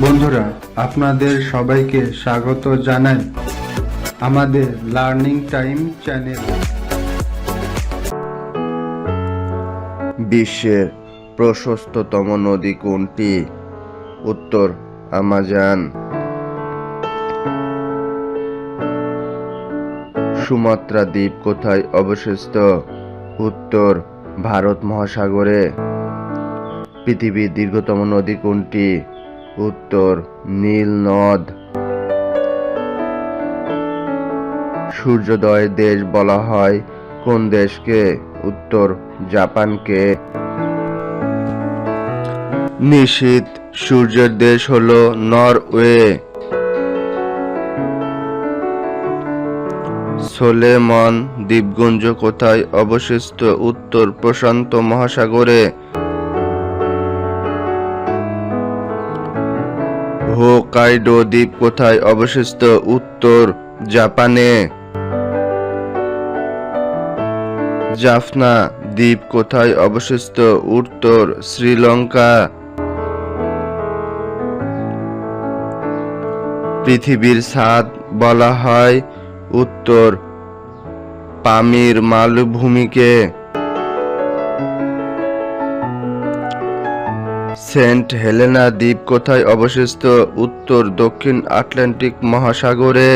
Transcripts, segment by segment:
বন্ধুরা, আপনাদের সবাইকে স্বাগত জানাই আমাদের লার্নিং টাইম চ্যানেল। বিশ্বের প্রশস্ততম নদী কোনটি? উত্তর, আমাজন। সুমাত্রা দ্বীপ কোথায় অবস্থিত? উত্তর, ভারত মহাসাগরে। পৃথিবীর দীর্ঘতম নদী কোনটি? উত্তর, নীল নদ। সূর্যোদয়ের দেশ বলা হয়। কোন দেশকে? উত্তর, জাপানকে। নিশীত সূর্যের দেশ হল নরওয়ে। সোলেমন দ্বীপগুঞ্জ কোথায় অবশিষ্ট উত্তর, প্রশান্ত মহাসাগরে। হোকাইডো দ্বীপ কোথায় অবস্থিত? উত্তর জাপানে। জাফনা দ্বীপ কোথায় অবস্থিত? উত্তর শ্রীলঙ্কা। পৃথিবীর ছাদ বলা হয় উত্তর পামির মালভূমিকে। সেন্ট হেলেনা দ্বীপ কোথায় অবস্থিত? উত্তর, দক্ষিণ আটলান্টিক মহাসাগরে।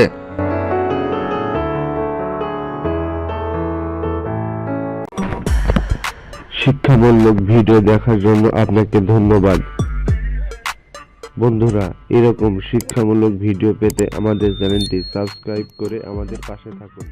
শিক্ষামূলক ভিডিও দেখার জন্য আপনাকে ধন্যবাদ। বন্ধুরা, এরকম শিক্ষামূলক ভিডিও পেতে আমাদের চ্যানেলটি সাবস্ক্রাইব করে আমাদের পাশে থাকুন।